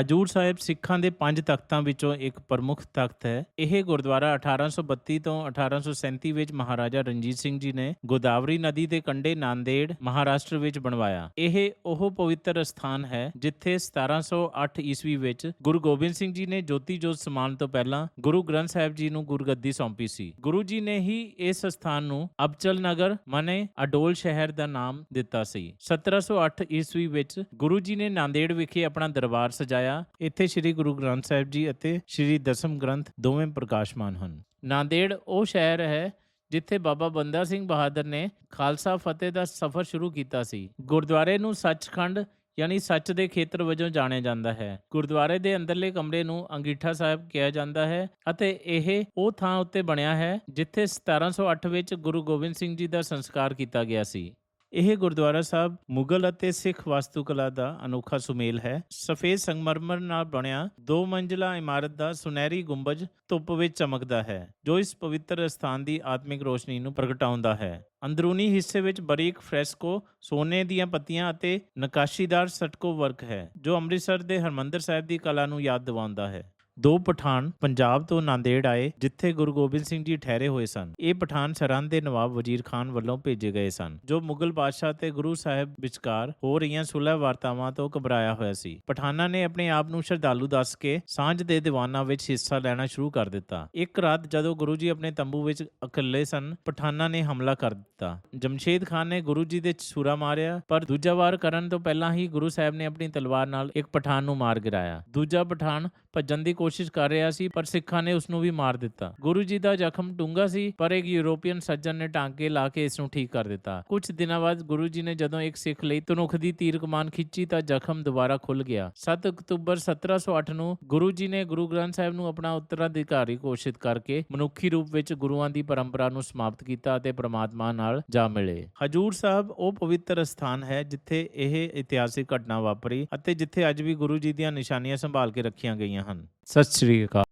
ਹਜੂਰ ਸਾਹਿਬ ਸਿੱਖਾਂ ਦੇ ਪੰਜ ਤਖਤਾਂ ਵਿੱਚੋਂ ਇੱਕ ਪ੍ਰਮੁੱਖ ਤਖਤ ਹੈ। ਇਹ ਗੁਰਦੁਆਰਾ 1832 ਤੋਂ 1837 ਵਿੱਚ ਮਹਾਰਾਜਾ ਰਣਜੀਤ ਸਿੰਘ ਜੀ ਨੇ ਗੋਦਾਵਰੀ ਨਦੀ ਦੇ ਕੰਢੇ ਨਾਂਦੇੜ, ਮਹਾਰਾਸ਼ਟਰ ਵਿੱਚ ਬਣਵਾਇਆ। ਇਹ ਉਹ ਪਵਿੱਤਰ ਸਥਾਨ ਹੈ ਜਿੱਥੇ 1708 ਈਸਵੀ ਵਿੱਚ ਗੁਰੂ ਗੋਬਿੰਦ ਸਿੰਘ ਜੀ ਨੇ ਜੋਤੀ ਜੋਤ ਸਮਾਨ ਤੋਂ ਪਹਿਲਾਂ ਗੁਰੂ ਗ੍ਰੰਥ ਸਾਹਿਬ ਜੀ ਨੂੰ ਗੁਰਗੱਦੀ ਸੌਂਪੀ ਸੀ। ਗੁਰੂ ਜੀ ਨੇ ਹੀ ਇਸ ਸਥਾਨ ਨੂੰ ਅਬਚਲ ਨਗਰ ਮਨੇ ਅਡੋਲ ਸ਼ਹਿਰ ਦਾ ਨਾਮ ਦਿੱਤਾ ਸੀ। 1708 ਈਸਵੀ ਵਿੱਚ ਗੁਰੂ ਜੀ ਨੇ ਨਾਂਦੇੜ ਵਿਖੇ ਆਪਣਾ ਦਰਬਾਰ ਸਜਾਇਆ। ਇੱਥੇ ਸ੍ਰੀ ਗੁਰੂ ਗ੍ਰੰਥ ਸਾਹਿਬ ਜੀ ਅਤੇ ਸ੍ਰੀ ਦਸਮ ਗ੍ਰੰਥ ਦੋਵੇਂ ਪ੍ਰਕਾਸ਼ਮਾਨ ਹਨ। ਨਾਂਦੇੜ ਉਹ ਸ਼ਹਿਰ ਹੈ ਜਿੱਥੇ ਬਾਬਾ ਬੰਦਾ ਸਿੰਘ ਬਹਾਦਰ ਨੇ ਖਾਲਸਾ ਫਤਿਹ ਦਾ ਸਫ਼ਰ ਸ਼ੁਰੂ ਕੀਤਾ ਸੀ। ਗੁਰਦੁਆਰੇ ਨੂੰ ਸੱਚਖੰਡ ਯਾਨੀ ਸੱਚ ਦੇ ਖੇਤਰ ਵਜੋਂ ਜਾਣਿਆ ਜਾਂਦਾ ਹੈ। ਗੁਰਦੁਆਰੇ ਦੇ ਅੰਦਰਲੇ ਕਮਰੇ ਨੂੰ ਅੰਗੀਠਾ ਸਾਹਿਬ ਕਿਹਾ ਜਾਂਦਾ ਹੈ ਅਤੇ ਇਹ ਉਹ ਥਾਂ ਉੱਤੇ ਬਣਿਆ ਹੈ ਜਿੱਥੇ 1708 ਵਿੱਚ ਗੁਰੂ ਗੋਬਿੰਦ ਸਿੰਘ ਜੀ ਦਾ ਸੰਸਕਾਰ ਕੀਤਾ ਗਿਆ ਸੀ। ਇਹ ਗੁਰਦੁਆਰਾ ਸਾਹਿਬ ਮੁਗਲ ਅਤੇ ਸਿੱਖ ਵਾਸਤੂਕਲਾ ਦਾ ਅਨੋਖਾ ਸੁਮੇਲ ਹੈ। ਸਫੇਦ ਸੰਗਮਰਮਰ ਨਾਲ ਬਣਿਆ ਦੋ ਮੰਜ਼ਲਾ ਇਮਾਰਤ ਦਾ ਸੁਨਹਿਰੀ ਗੁੰਬਜ ਧੁੱਪ ਵਿੱਚ ਚਮਕਦਾ ਹੈ, ਜੋ ਇਸ ਪਵਿੱਤਰ ਸਥਾਨ ਦੀ ਆਤਮਿਕ ਰੋਸ਼ਨੀ ਨੂੰ ਪ੍ਰਗਟਾਉਂਦਾ ਹੈ। ਅੰਦਰੂਨੀ ਹਿੱਸੇ ਵਿੱਚ ਬਰੀਕ ਫ੍ਰੈਸਕੋ, ਸੋਨੇ ਦੀਆਂ ਪੱਤੀਆਂ ਅਤੇ ਨਕਾਸ਼ੀਦਾਰ ਸਟਕੋ ਵਰਕ ਹੈ, ਜੋ ਅੰਮ੍ਰਿਤਸਰ ਦੇ ਹਰਮੰਦਰ ਸਾਹਿਬ ਦੀ ਕਲਾ ਨੂੰ ਯਾਦ ਦਿਵਾਉਂਦਾ ਹੈ। ਦੋ ਪਠਾਨ ਪੰਜਾਬ ਤੋਂ ਨਾਂਦੇੜ ਆਏ, ਜਿੱਥੇ ਗੁਰੂ ਗੋਬਿੰਦ ਸਿੰਘ ਜੀ ਠਹਿਰੇ ਹੋਏ ਸਨ। ਇਹ ਪਠਾਨ ਸਰਹੰਦ ਦੇ ਨਵਾਬ ਵਜ਼ੀਰ ਖਾਨ ਵੱਲੋਂ ਭੇਜੇ ਗਏ ਸਨ, ਜੋ ਮੁਗਲ ਬਾਦਸ਼ਾਹ ਤੇ ਗੁਰੂ ਸਾਹਿਬ ਵਿਚਕਾਰ ਹੋ ਰਹੀਆਂ ਸੁਲਹ ਵਾਰਤਾਵਾਂ ਤੋਂ ਘਬਰਾਇਆ ਹੋਇਆ ਸੀ। ਪਠਾਨਾਂ ਨੇ ਆਪਣੇ ਆਪ ਨੂੰ ਸ਼ਰਧਾਲੂ ਦੱਸ ਕੇ ਸਾਂਝ ਦੇ ਦੀਵਾਨਾਂ ਵਿੱਚ ਹਿੱਸਾ ਲੈਣਾ ਸ਼ੁਰੂ ਕਰ ਦਿੱਤਾ। ਇੱਕ ਰਾਤ ਜਦੋਂ ਗੁਰੂ ਜੀ ਆਪਣੇ ਤੰਬੂ ਵਿੱਚ ਇਕੱਲੇ ਸਨ, ਪਠਾਨਾਂ ਨੇ ਹਮਲਾ ਕਰ ਦਿੱਤਾ। ਜਮਸ਼ੇਦ ਖਾਨ ਨੇ ਗੁਰੂ ਜੀ ਦੇ ਛੁਰਾ ਮਾਰਿਆ, ਪਰ ਦੂਜਾ ਵਾਰ ਕਰਨ ਤੋਂ ਪਹਿਲਾਂ ਹੀ ਗੁਰੂ ਸਾਹਿਬ ਨੇ ਆਪਣੀ ਤਲਵਾਰ ਨਾਲ ਇੱਕ ਪਠਾਨ ਨੂੰ ਮਾਰ ਗਿਰਾਇਆ। ਦੂਜਾ ਪਠਾਨ ਭੱਜਣ ਦੀ ਕੋਸ਼ਿਸ਼ ਕਰ ਰਿਹਾ ਸੀ, ਪਰ ਸਿੱਖਾਂ ਨੇ ਉਸ ਨੂੰ ਵੀ ਮਾਰ ਦਿੱਤਾ। ਗੁਰੂ ਜੀ ਦਾ ਜ਼ਖਮ ਡੂੰਘਾ ਸੀ, ਪਰ ਇੱਕ ਯੂਰੋਪੀਅਨ ਸੱਜਣ ਨੇ ਟਾਂਕੇ ਲਾ ਕੇ ਇਸ ਨੂੰ ਠੀਕ ਕਰ ਦਿੱਤਾ। ਕੁਝ ਦਿਨਾਂ ਬਾਅਦ ਗੁਰੂ ਜੀ ਨੇ ਜਦੋਂ ਇੱਕ ਸਿੱਖ ਲਈ ਧਨੁਖ ਦੀ ਤੀਰ ਕਮਾਨ ਖਿੱਚੀ, ਤਾਂ ਜ਼ਖਮ ਦੁਬਾਰਾ ਖੁੱਲ ਗਿਆ। 7 ਅਕਤੂਬਰ 1708 ਨੂੰ ਗੁਰੂ ਜੀ ਨੇ ਗੁਰੂ ਗ੍ਰੰਥ ਸਾਹਿਬ ਨੂੰ ਆਪਣਾ ਉੱਤਰਾਧਿਕਾਰੀ ਘੋਸ਼ਿਤ ਕਰਕੇ ਮਨੁੱਖੀ ਰੂਪ ਵਿੱਚ ਗੁਰੂਆਂ ਦੀ ਪਰੰਪਰਾ ਨੂੰ ਸਮਾਪਤ ਕੀਤਾ ਅਤੇ ਪ੍ਰਮਾਤਮਾ ਨਾਲ ਜਾ ਮਿਲੇ। ਹਜੂਰ ਸਾਹਿਬ ਉਹ ਪਵਿੱਤਰ ਸਥਾਨ ਹੈ, ਜਿੱਥੇ ਇਹ ਇਤਿਹਾਸਿਕ ਘਟਨਾ ਵਾਪਰੀ ਅਤੇ ਜਿੱਥੇ ਅੱਜ ਵੀ ਗੁਰੂ ਜੀ ਦੀਆਂ ਨਿਸ਼ਾਨੀਆਂ ਸੰਭਾਲ ਕੇ ਰੱਖੀਆਂ ਗਈਆਂ ਹਨ। ਸਤਿ ਸ੍ਰੀ ਅਕਾਲ।